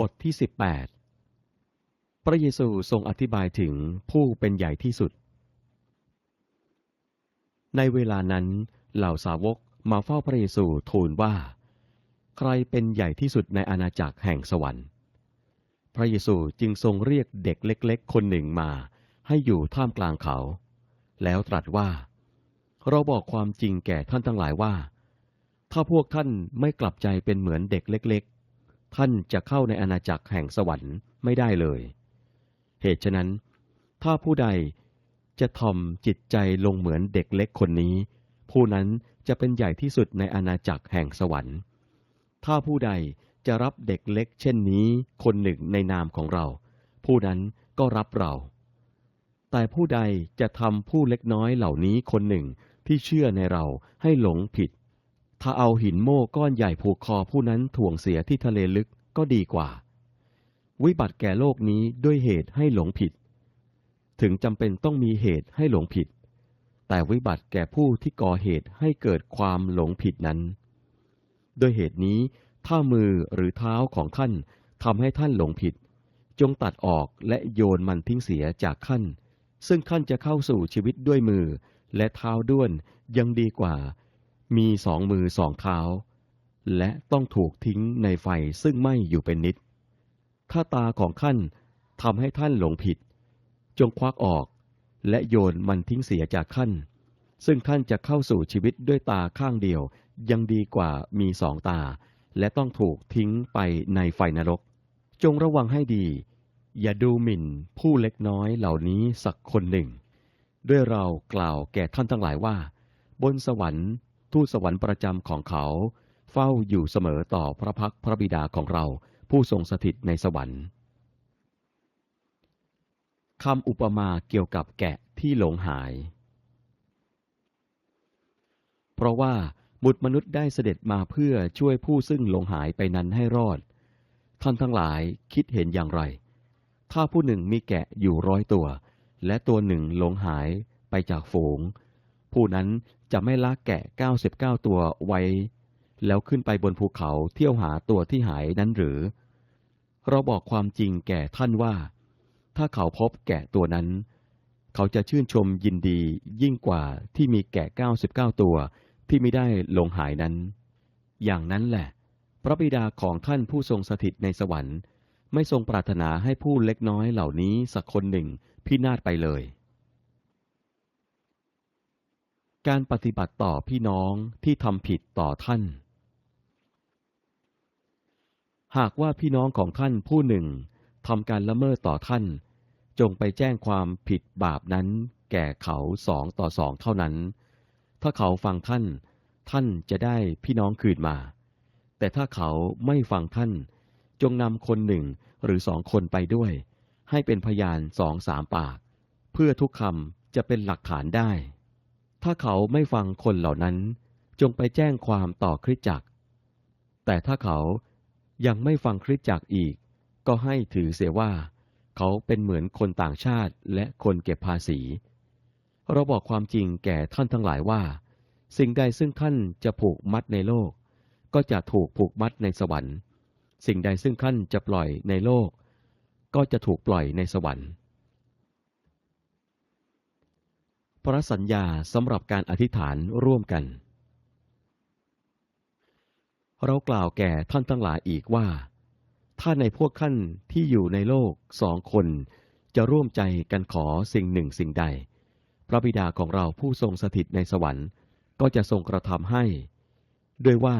บทที่ 18 พระเยซูทรงอธิบายถึงผู้เป็นใหญ่ที่สุด ในเวลานั้น เหล่าสาวกมาเฝ้าพระเยซูทูลว่า ใครเป็นใหญ่ที่สุดในอาณาจักรแห่งสวรรค์ พระเยซูจึงทรงเรียกเด็กเล็ก ๆ คนหนึ่งมา ให้อยู่ท่ามกลางเขา แล้วตรัสว่า เราบอกความจริงแก่ท่านทั้งหลายว่า ถ้าพวกท่านไม่กลับใจเป็นเหมือนเด็กเล็กๆ ท่านจะเข้าในอาณาจักรแห่งสวรรค์ไม่ได้เลย เหตุฉะนั้น ถ้าผู้ใดจะทอมจิตใจลงเหมือนเด็กเล็กคนนี้ ผู้นั้นจะเป็นใหญ่ที่สุดในอาณาจักรแห่งสวรรค์ ถ้าผู้ใดจะรับเด็กเล็กเช่นนี้คนหนึ่งในนามของเรา ผู้นั้นก็รับเรา แต่ผู้ใดจะทำผู้เล็กน้อยเหล่านี้คนหนึ่งที่เชื่อในเราให้หลงผิด ถ้าเอาหินโม่ก้อนใหญ่ผูกคอผู้นั้นถ่วงเสียที่ทะเลลึกก็ดีกว่า วิบัติแก่โลกนี้ด้วยเหตุให้หลงผิด ถึงจำเป็นต้องมีเหตุให้หลงผิด แต่วิบัติแก่ผู้ที่ก่อเหตุให้เกิดความหลงผิดนั้นด้วยเหตุนี้ ถ้ามือหรือเท้าของท่านทำให้ท่านหลงผิด จงตัดออกและโยนมันทิ้งเสียจากท่านซึ่งท่านจะเข้าสู่ชีวิตด้วยมือและเท้าด้วนยังดีกว่า มีสองมือสองเท้า และต้องถูกทิ้งในไฟซึ่งไหม้อยู่เป็นนิด ถ้าตาของท่านทำให้ท่านหลงผิด จงควักออก และโยนมันทิ้งเสียจากท่าน ซึ่งท่านจะเข้าสู่ชีวิตด้วยตาข้างเดียวยังดีกว่ามีสองตา และต้องถูกทิ้งไปในไฟนรก จงระวังให้ดี อย่าดูหมิ่นผู้เล็กน้อยเหล่านี้สักคนหนึ่ง ด้วยเรากล่าวแก่ท่านทั้งหลายว่า บนสวรรค์ ทูตสวรรค์ประจำของเขา เฝ้าอยู่เสมอต่อพระพักพระบิดาของเราผู้ทรงสถิตในสวรรค์คำอุปมาเกี่ยวกับแกะที่หลงหาย เพราะว่าบุตรมนุษย์ได้เสด็จมาเพื่อช่วยผู้ซึ่งหลงหายไปนั้นให้รอด ท่านทั้งหลายคิดเห็นอย่างไร ถ้าผู้หนึ่งมีแกะอยู่ร้อยตัว และตัวหนึ่งหลงหายไปจากฝูง ผู้นั้นจะไม่ละแกะ 99 ตัวไว้ แล้วขึ้นไปบนภูเขาเที่ยวหาตัวที่หายนั้นหรือ เราบอกความจริงแก่ท่านว่า ถ้าเขาพบแกะตัวนั้น เขาจะชื่นชมยินดียิ่งกว่าที่มีแกะ 99 ตัวที่ไม่ได้หลงหายนั้น อย่างนั้นแหละ พระบิดาของท่านผู้ทรงสถิตในสวรรค์ ไม่ทรงปรารถนาให้ผู้เล็กน้อยเหล่านี้สักคนหนึ่งพินาศไปเลย การปฏิบัติต่อพี่น้องที่ทำผิดต่อท่าน หากว่าพี่น้องของท่านผู้หนึ่งทำการละเมิดต่อท่าน จงไปแจ้งความผิดบาปนั้น แก่เขาสองต่อสองเท่านั้น ถ้าเขาฟังท่าน ท่านจะได้พี่น้องคืนมา แต่ถ้าเขาไม่ฟังท่าน จงนำคนหนึ่งหรือสองคนไปด้วย ให้เป็นพยานสองสามปาก เพื่อทุกคำจะเป็นหลักฐานได้ ถ้าเขาไม่ฟังคนเหล่านั้น จงไปแจ้งความต่อคริสตจักร แต่ถ้าเขายังไม่ฟังคริสตจักรอีก ก็ให้ถือเสียว่า เขาเป็นเหมือนคนต่างชาติและคนเก็บภาษี เราบอกความจริงแก่ท่านทั้งหลายว่า สิ่งใดซึ่งท่านจะผูกมัดในโลก ก็จะถูกผูกมัดในสวรรค์ สิ่งใดซึ่งท่านจะปล่อยในโลก ก็จะถูกปล่อยในสวรรค์ พระสัญญาสำหรับการอธิษฐานร่วมกัน เรากล่าวแก่ท่านทั้งหลายอีกว่า ถ้าในพวกท่านที่อยู่ในโลกสองคน จะร่วมใจกันขอสิ่งหนึ่งสิ่งใด พระบิดาของเราผู้ทรงสถิตในสวรรค์ ก็จะทรงกระทำให้ ด้วยว่า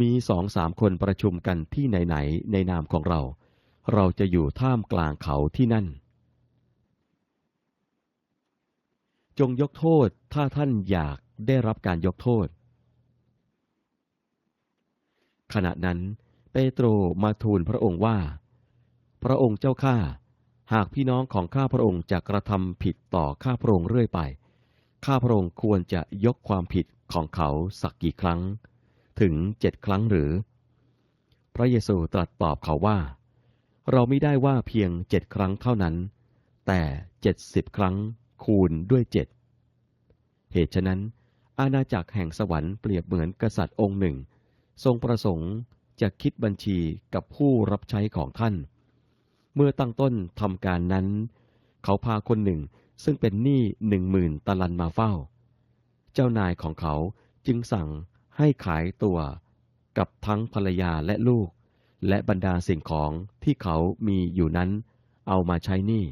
มีสองสามคนประชุมกันที่ไหนๆในนามของเรา เราจะอยู่ท่ามกลางเขาที่นั่น จงยกโทษถ้าท่านอยากได้รับการยกโทษ ขณะนั้น เปโตรมาทูลพระองค์ว่า พระองค์เจ้าข้าหากพี่น้องของข้าพระองค์จะกระทำผิดต่อข้าพระองค์เรื่อยไป ข้าพระองค์ควรจะยกความผิดของเขาสักกี่ครั้ง ถึงเจ็ดครั้งหรือ พระเยซูตรัสตอบเขาว่า เราไม่ได้ว่าเพียงเจ็ดครั้งเท่านั้น แต่เจ็ดสิบครั้ง คูณด้วยเจ็ดเหตุฉะนั้น อาณาจักรแห่งสวรรค์เปรียบเหมือนกษัตริย์องค์หนึ่ง ทรงประสงค์จะคิดบัญชีกับผู้รับใช้ของท่าน เมื่อตั้งต้นทำการนั้น เขาพาคนหนึ่งซึ่งเป็นหนี้หนึ่งหมื่นตะลันมาเฝ้า เจ้านายของเขาจึงสั่งให้ขายตัวกับทั้งภรรยาและลูก และบรรดาสิ่งของที่เขามีอยู่นั้น เอามาใช้หนี้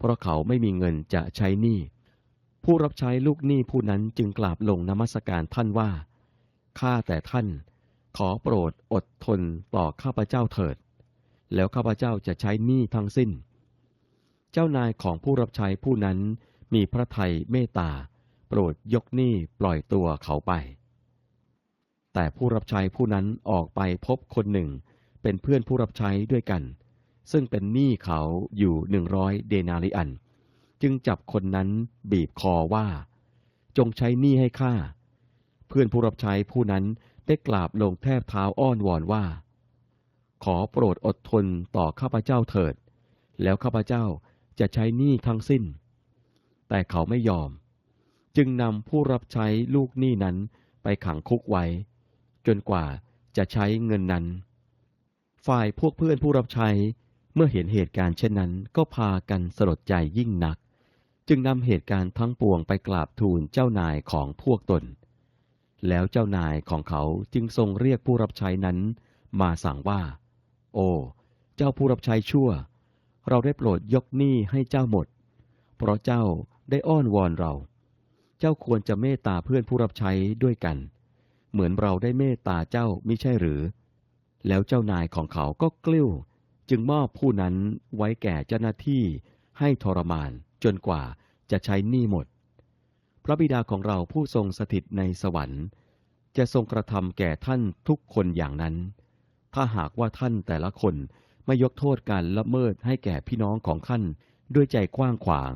เพราะเขาไม่มีเงินจะใช้หนี้ ผู้รับใช้ลูกหนี้ผู้นั้นจึงกราบลงนมัสการท่านว่า ข้าแต่ท่าน ขอโปรดอดทนต่อข้าพเจ้าเถิด แล้วข้าพเจ้าจะใช้หนี้ทั้งสิ้น เจ้านายของผู้รับใช้ผู้นั้นมีพระทัยเมตตา โปรดยกหนี้ปล่อยตัวเขาไป แต่ผู้รับใช้ผู้นั้นออกไปพบคนหนึ่ง เป็นเพื่อนผู้รับใช้ด้วยกัน ซึ่งเป็นหนี้เขาอยู่หนึ่งร้อยเดนาริอัน จึงจับคนนั้นบีบคอว่า จงใช้หนี้ให้ข้าเพื่อนผู้รับใช้ผู้นั้นได้กราบลงแทบเท้าอ้อนวอนว่า ขอโปรดอดทนต่อข้าพเจ้าเถิด แล้วข้าพเจ้าจะใช้หนี้ทั้งสิ้น แต่เขาไม่ยอม จึงนำผู้รับใช้ลูกหนี้นั้นไปขังคุกไว้ จนกว่าจะใช้เงินนั้น ฝ่ายพวกเพื่อนผู้รับใช้ เมื่อเห็นเหตุการณ์เช่นนั้นก็พากันสลดใจยิ่งนัก จึงนำเหตุการณ์ทั้งปวงไปกราบทูลเจ้านายของพวกตน แล้วเจ้านายของเขาจึงทรงเรียกผู้รับใช้นั้น มาสั่งว่า โอ้เจ้าผู้รับใช้ชั่ว เราได้โปรดยกหนี้ให้เจ้าหมด เพราะเจ้าได้อ้อนวอนเรา เจ้าควรจะเมตตาเพื่อนผู้รับใช้ด้วยกัน เหมือนเราได้เมตตาเจ้ามิใช่หรือ แล้วเจ้านายของเขาก็กลิ้ว จึงมอบผู้นั้นไว้แก่เจ้าหน้าที่ให้ทรมานจนกว่าจะใช้หนี้หมด พระบิดาของเราผู้ทรงสถิตในสวรรค์ จะทรงกระทำแก่ท่านทุกคนอย่างนั้น ถ้าหากว่าท่านแต่ละคนไม่ยกโทษการละเมิดให้แก่พี่น้องของท่านด้วยใจกว้างขวาง